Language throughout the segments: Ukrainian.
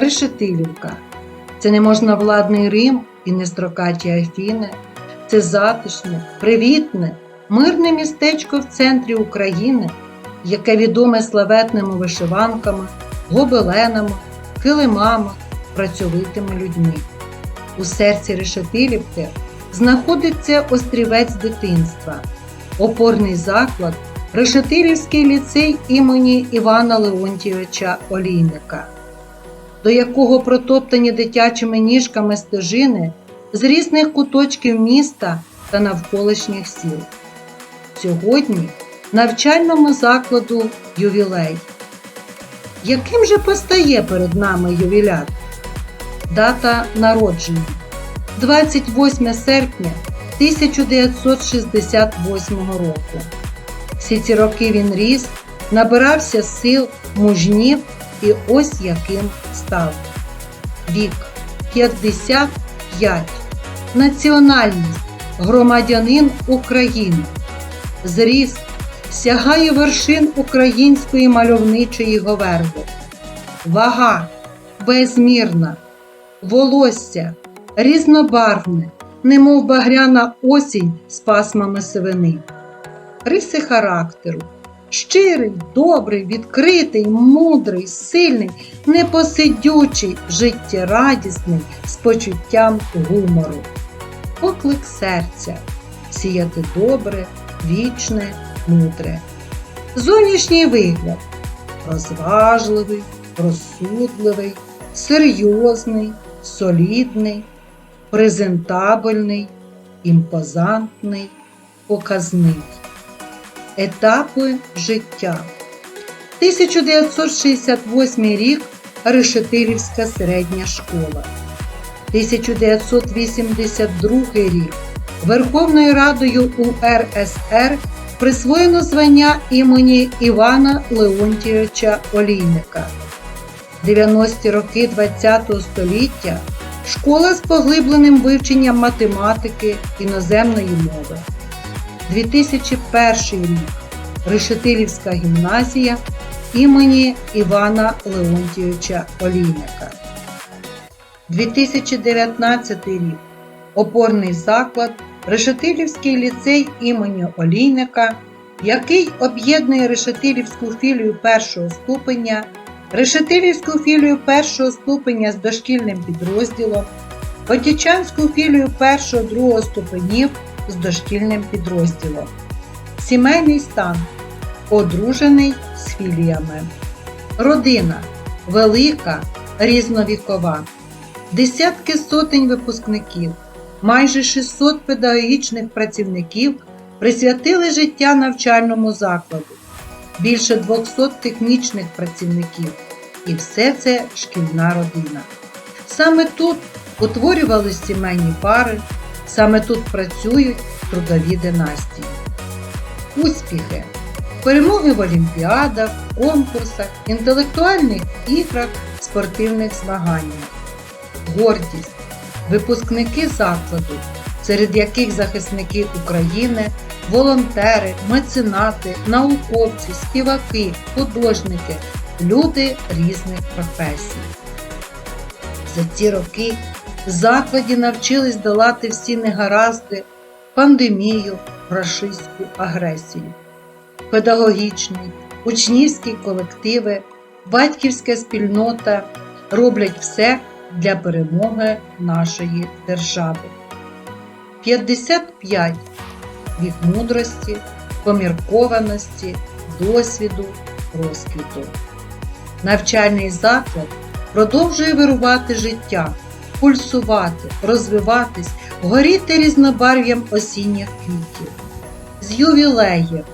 Решетилівка. Це не можновладний Рим і не строкаті Афіни. Це затишне, привітне, мирне містечко в центрі України, яке відоме славетними вишиванками, гобеленами, килимами, працьовитими людьми. У серці Решетилівки знаходиться острівець дитинства, опорний заклад Решетилівський ліцей імені Івана Леонтійовича Олійника, до якого протоптані дитячими ніжками стежини з різних куточків міста та навколишніх сіл. Сьогодні навчальному закладу ювілей. Яким же постає перед нами ювілят? Дата народження 28 серпня 1968 року. Всі ці роки він ріс, набирався сил, мужнів і ось яким став. Вік 55. Національність громадянин України. Зріст сягає вершин української мальовничої говерди. Вага безмірна, волосся різнобарвне, немов багряна осінь з пасмами сивини. Риси характеру. Щирий, добрий, відкритий, мудрий, сильний, непосидючий, життєрадісний, з почуттям гумору. Поклик серця сіяти добре, вічне, мудре. Зовнішній вигляд розважливий, розсудливий, серйозний, солідний, презентабельний, імпозантний, показний. Етапи життя. 1968 рік Решетилівська середня школа. 1982 рік Верховною Радою УРСР присвоєно звання імені Івана Леонтійовича Олійника. 90-ті роки ХХ століття школа з поглибленим вивченням математики іноземної мови. 2001 рік Решетилівська гімназія імені Івана Леонтійовича Олійника. 2019 рік опорний заклад Решетилівський ліцей імені Олійника, який об'єднує Решетилівську філію першого ступеня, Решетилівську філію першого ступеня з дошкільним підрозділом, Отічанську філію першого-другого ступенів з дошкільним підрозділом. Сімейний стан одружений з філіями. Родина велика, різновікова. Десятки сотень випускників, майже 600 педагогічних працівників присвятили життя навчальному закладу, більше 200 технічних працівників. І все це шкільна родина. Саме тут утворювались сімейні пари, саме тут працюють трудові династії. Успіхи, перемоги в олімпіадах, конкурсах, інтелектуальних іграх, спортивних змаганнях, гордість, випускники закладу, серед яких захисники України, волонтери, меценати, науковці, співаки, художники, люди різних професій. За ці роки в закладі навчились долати всі негаразди, пандемію, рашистську агресію. Педагогічний, учнівські колективи, батьківська спільнота роблять все для перемоги нашої держави. 55 вік мудрості, поміркованості, досвіду, розквіту. Навчальний заклад продовжує вирувати життя, пульсувати, розвиватись, горіти різнобарв'ям осінніх квітів, з ювілеєм,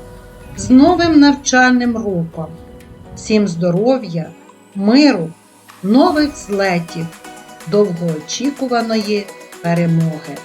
з новим навчальним роком, всім здоров'я, миру, нових злетів, довгоочікуваної перемоги.